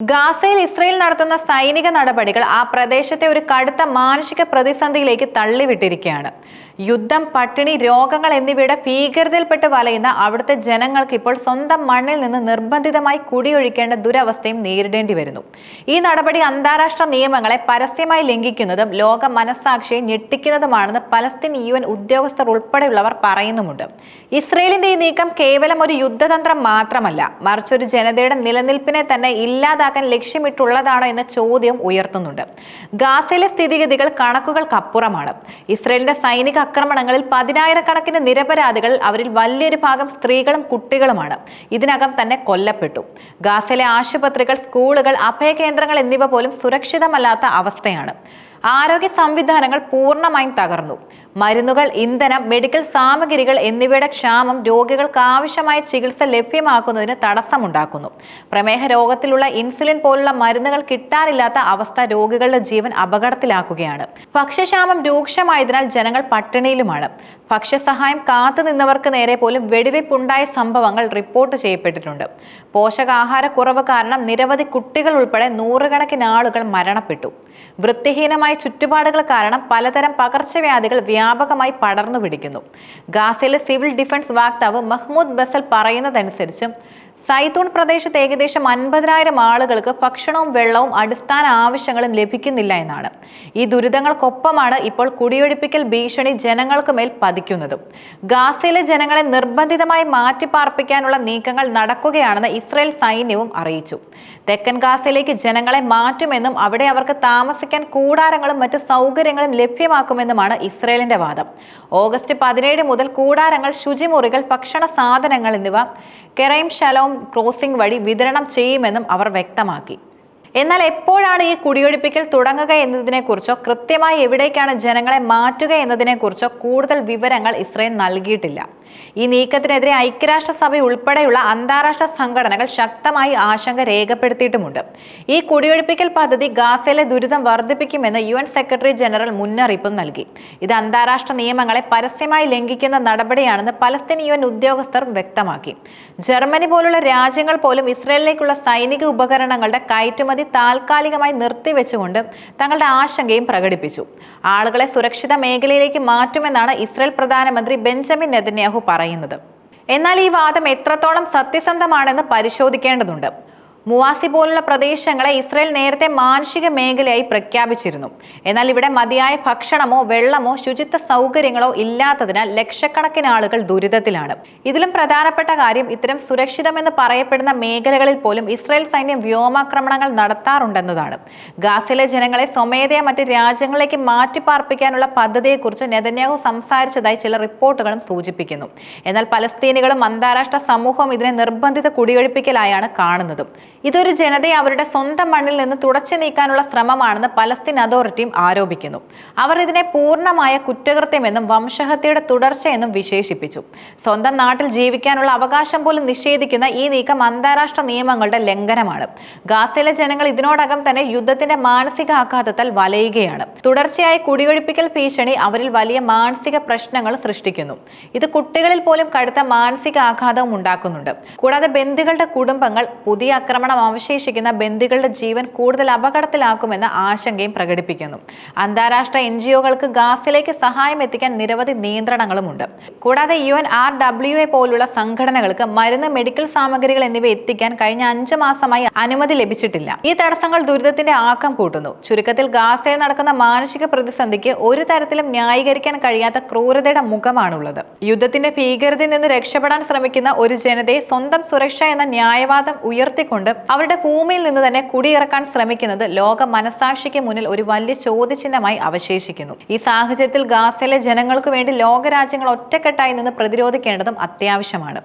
ഗാസയിൽ ഇസ്രയേൽ നടത്തുന്ന സൈനിക നടപടികൾ ആ പ്രദേശത്തെ ഒരു കടുത്ത മാനുഷിക പ്രതിസന്ധിയിലേക്ക് തള്ളിവിട്ടിരിക്കുകയാണ്. യുദ്ധം പട്ടിണി രോഗങ്ങൾ എന്നിവയുടെ ഭീകരതയിൽപ്പെട്ട് വലയുന്ന അവിടുത്തെ ജനങ്ങൾക്ക് ഇപ്പോൾ സ്വന്തം മണ്ണിൽ നിന്ന് നിർബന്ധിതമായി കുടിയൊഴിക്കേണ്ട ദുരവസ്ഥയും നേരിടേണ്ടി വരുന്നു. ഈ നടപടി അന്താരാഷ്ട്ര നിയമങ്ങളെ പരസ്യമായി ലംഘിക്കുന്നതും ലോക മനസ്സാക്ഷിയെ ഞെട്ടിക്കുന്നതുമാണെന്ന് പലസ്തീൻ യു എൻ ഉദ്യോഗസ്ഥർ ഉൾപ്പെടെയുള്ളവർ പറയുന്നുമുണ്ട്. ഇസ്രയേലിന്റെ ഈ നീക്കം കേവലം ഒരു യുദ്ധതന്ത്രം മാത്രമല്ല മറിച്ച് ഒരു ജനതയുടെ നിലനിൽപ്പിനെ തന്നെ ഇല്ലാതാക്കാൻ ലക്ഷ്യമിട്ടുള്ളതാണോ എന്ന ചോദ്യം ഉയർത്തുന്നുണ്ട്. ഗാസയിലെ സ്ഥിതിഗതികൾ കണക്കുകൾക്കപ്പുറമാണ്. ഇസ്രയേലിന്റെ സൈനിക ആക്രമണങ്ങളിൽ പതിനായിരക്കണക്കിന് നിരപരാധികൾ അവരിൽ വലിയൊരു ഭാഗം സ്ത്രീകളും കുട്ടികളുമാണ്. ഇതിനകം തന്നെ കൊല്ലപ്പെട്ടു. ഗാസയിലെ ആശുപത്രികൾ സ്കൂളുകൾ അഭയകേന്ദ്രങ്ങൾ എന്നിവ പോലും സുരക്ഷിതമല്ലാത്ത അവസ്ഥയാണ്. ആരോഗ്യ സംവിധാനങ്ങൾ പൂർണമായും തകർന്നു. മരുന്നുകൾ ഇന്ധനം മെഡിക്കൽ സാമഗ്രികൾ എന്നിവയുടെ ക്ഷാമം രോഗികൾക്ക് ആവശ്യമായ ചികിത്സ ലഭ്യമാക്കുന്നതിന് തടസ്സമുണ്ടാക്കുന്നു. പ്രമേഹ രോഗത്തിലുള്ള ഇൻസുലിൻ പോലുള്ള മരുന്നുകൾ കിട്ടാനില്ലാത്ത അവസ്ഥ രോഗികളുടെ ജീവൻ അപകടത്തിലാക്കുകയാണ്. ഭക്ഷ്യക്ഷാമം രൂക്ഷമായതിനാൽ ജനങ്ങൾ പട്ടിണിയിലുമാണ്. ഭക്ഷ്യസഹായം കാത്തുനിന്നവർക്ക് നേരെ പോലും വെടിവെപ്പുണ്ടായ സംഭവങ്ങൾ റിപ്പോർട്ട് ചെയ്യപ്പെട്ടിട്ടുണ്ട്. പോഷകാഹാരക്കുറവ് കാരണം നിരവധി കുട്ടികൾ ഉൾപ്പെടെ നൂറുകണക്കിന് ആളുകൾ മരണപ്പെട്ടു. വൃത്തിഹീനമായ ചുറ്റുപാടുകൾ കാരണം പലതരം പകർച്ചവ്യാധികൾ വ്യാപകമായി പടർന്നു പിടിക്കുന്നു. ഗാസയിലെ സിവിൽ ഡിഫൻസ് വാക്താവ് മഹ്മൂദ് ബസൽ പറയുന്നതനുസരിച്ച് സൈത്തൂൺ പ്രദേശത്ത് ഏകദേശം അൻപതിനായിരം ആളുകൾക്ക് ഭക്ഷണവും വെള്ളവും അടിസ്ഥാന ആവശ്യങ്ങളും ലഭിക്കുന്നില്ല എന്നാണ്. ഈ ദുരിതങ്ങൾക്കൊപ്പമാണ് ഇപ്പോൾ കുടിയൊഴിപ്പിക്കൽ ഭീഷണി ജനങ്ങൾക്ക് മേൽ പതിക്കുന്നതും. ഗാസയിലെ ജനങ്ങളെ നിർബന്ധിതമായി മാറ്റിപ്പാർപ്പിക്കാനുള്ള നീക്കങ്ങൾ നടക്കുകയാണെന്ന് ഇസ്രയേൽ സൈന്യവും അറിയിച്ചു. തെക്കൻ ഗാസയിലേക്ക് ജനങ്ങളെ മാറ്റുമെന്നും അവിടെ അവർക്ക് താമസിക്കാൻ കൂടാരങ്ങളും മറ്റ് സൗകര്യങ്ങളും ലഭ്യമാക്കുമെന്നുമാണ് ഇസ്രയേലിന്റെ വാദം. ഓഗസ്റ്റ് പതിനേഴ് മുതൽ കൂടാരങ്ങൾ ശുചിമുറികൾ ഭക്ഷണ സാധനങ്ങൾ എന്നിവ കെറൈം ഷലോം ക്രോസിംഗ് വഴി വിതരണം ചെയ്യുമെന്നും അവർ വ്യക്തമാക്കി. എന്നാൽ എപ്പോഴാണ് ഈ കുടിയൊഴിപ്പിക്കൽ തുടങ്ങുക എന്നതിനെക്കുറിച്ചോ കൃത്യമായി എവിടേക്കാണ് ജനങ്ങളെ മാറ്റുക എന്നതിനെക്കുറിച്ചോ കൂടുതൽ വിവരങ്ങൾ ഇസ്രയേൽ നൽകിയിട്ടില്ല. ഈ നീക്കത്തിനെതിരെ ഐക്യരാഷ്ട്രസഭ ഉൾപ്പെടെയുള്ള അന്താരാഷ്ട്ര സംഘടനകൾ ശക്തമായി ആശങ്ക രേഖപ്പെടുത്തിയിട്ടുമുണ്ട്. ഈ കുടിയൊഴിപ്പിക്കൽ പദ്ധതി ഗാസയിലെ ദുരിതം വർദ്ധിപ്പിക്കുമെന്ന് യു സെക്രട്ടറി ജനറൽ മുന്നറിയിപ്പും നൽകി. ഇത് അന്താരാഷ്ട്ര നിയമങ്ങളെ പരസ്യമായി ലംഘിക്കുന്ന നടപടിയാണെന്ന് പലസ്തീൻ യു ഉദ്യോഗസ്ഥർ വ്യക്തമാക്കി. ജർമ്മനി പോലുള്ള രാജ്യങ്ങൾ പോലും ഇസ്രയേലിലേക്കുള്ള സൈനിക ഉപകരണങ്ങളുടെ കയറ്റുമതി താൽക്കാലികമായി നിർത്തിവെച്ചുകൊണ്ട് തങ്ങളുടെ ആശങ്കയും പ്രകടിപ്പിച്ചു. ആളുകളെ സുരക്ഷിത മേഖലയിലേക്ക് മാറ്റുമെന്നാണ് ഇസ്രയേൽ പ്രധാനമന്ത്രി ബെഞ്ചമിൻ നെതന്യാഹു പറയുന്നത്. എന്നാൽ ഈ വാദം എത്രത്തോളം സത്യസന്ധമാണെന്ന് പരിശോധിക്കേണ്ടതുണ്ട്. മുവാസി പോലുള്ള പ്രദേശങ്ങളെ ഇസ്രയേൽ നേരത്തെ മാനുഷിക മേഖലയായി പ്രഖ്യാപിച്ചിരുന്നു. എന്നാൽ ഇവിടെ മതിയായ ഭക്ഷണമോ വെള്ളമോ ശുചിത്വ സൗകര്യങ്ങളോ ഇല്ലാത്തതിനാൽ ലക്ഷക്കണക്കിന് ആളുകൾ ദുരിതത്തിലാണ്. ഇതിലും പ്രധാനപ്പെട്ട കാര്യം ഇത്തരം സുരക്ഷിതമെന്ന് പറയപ്പെടുന്ന മേഖലകളിൽ പോലും ഇസ്രയേൽ സൈന്യം വ്യോമാക്രമണങ്ങൾ നടത്താറുണ്ടെന്നതാണ്. ഗാസയിലെ ജനങ്ങളെ സ്വമേധയാ മറ്റ് രാജ്യങ്ങളിലേക്ക് മാറ്റിപ്പാർപ്പിക്കാനുള്ള പദ്ധതിയെക്കുറിച്ച് നെതന്യാഹു സംസാരിച്ചതായി ചില റിപ്പോർട്ടുകളും സൂചിപ്പിക്കുന്നു. എന്നാൽ പലസ്തീനികളും അന്താരാഷ്ട്ര സമൂഹവും ഇതിനെ നിർബന്ധിത കുടിയൊഴിപ്പിക്കലായാണ് കാണുന്നതും. ഇതൊരു ജനതയെ അവരുടെ സ്വന്തം മണ്ണിൽ നിന്ന് തുടച്ചു നീക്കാനുള്ള ശ്രമമാണെന്ന് പലസ്തീൻ അതോറിറ്റിയും ആരോപിക്കുന്നു. അവർ ഇതിനെ പൂർണമായ കുറ്റകൃത്യമെന്നും വംശഹത്യയുടെ തുടർച്ചയെന്നും വിശേഷിപ്പിച്ചു. സ്വന്തം നാട്ടിൽ ജീവിക്കാനുള്ള അവകാശം പോലും നിഷേധിക്കുന്ന ഈ നീക്കം അന്താരാഷ്ട്ര നിയമങ്ങളുടെ ലംഘനമാണ്. ഗാസയിലെ ജനങ്ങൾ ഇതിനോടകം തന്നെ യുദ്ധത്തിന്റെ മാനസിക ആഘാതത്താൽ വലയുകയാണ്. തുടർച്ചയായ കുടിയൊഴിപ്പിക്കൽ ഭീഷണി അവരിൽ വലിയ മാനസിക പ്രശ്നങ്ങൾ സൃഷ്ടിക്കുന്നു. ഇത് കുട്ടികളിൽ പോലും കടുത്ത മാനസിക ആഘാതവും ഉണ്ടാക്കുന്നുണ്ട്. കൂടാതെ ബന്ധുക്കളുടെ കുടുംബങ്ങൾ പുതിയ ആക്രമണം അവശേഷിക്കുന്ന ബന്ദികളുടെ ജീവൻ കൂടുതൽ അപകടത്തിലാക്കുമെന്ന ആശങ്കയും പ്രകടിപ്പിക്കുന്നു. അന്താരാഷ്ട്ര എൻ ജി ഒകൾക്ക് ഗാസിലേക്ക് സഹായം എത്തിക്കാൻ നിരവധി നിയന്ത്രണങ്ങളുമുണ്ട്. കൂടാതെ U N R W A പോലുള്ള സംഘടനകൾക്ക് മരുന്ന് മെഡിക്കൽ സാമഗ്രികൾ എന്നിവ എത്തിക്കാൻ കഴിഞ്ഞ അഞ്ചു മാസമായി അനുമതി ലഭിച്ചിട്ടില്ല. ഈ തടസ്സങ്ങൾ ദുരിതത്തിന്റെ ആക്കം കൂട്ടുന്നു. ചുരുക്കത്തിൽ ഗാസയിൽ നടക്കുന്ന മാനുഷിക പ്രതിസന്ധിക്ക് ഒരു തരത്തിലും ന്യായീകരിക്കാൻ കഴിയാത്ത ക്രൂരതയുടെ മുഖമാണുള്ളത്. യുദ്ധത്തിന്റെ ഭീകരതയിൽ നിന്ന് രക്ഷപ്പെടാൻ ശ്രമിക്കുന്ന ഒരു ജനതയെ സ്വന്തം സുരക്ഷ എന്ന ന്യായവാദം ഉയർത്തിക്കൊണ്ട് അവരുടെ ഭൂമിയിൽ നിന്ന് തന്നെ കുടിയിറക്കാൻ ശ്രമിക്കുന്നത് ലോക മനസാക്ഷിക്ക് മുന്നിൽ ഒരു വലിയ ചോദ്യചിഹ്നമായി അവശേഷിക്കുന്നു. ഈ സാഹചര്യത്തിൽ ഗാസയിലെ ജനങ്ങൾക്ക് വേണ്ടി ലോകരാജ്യങ്ങൾ ഒറ്റക്കെട്ടായി നിന്ന് പ്രതിരോധിക്കേണ്ടതും അത്യാവശ്യമാണ്.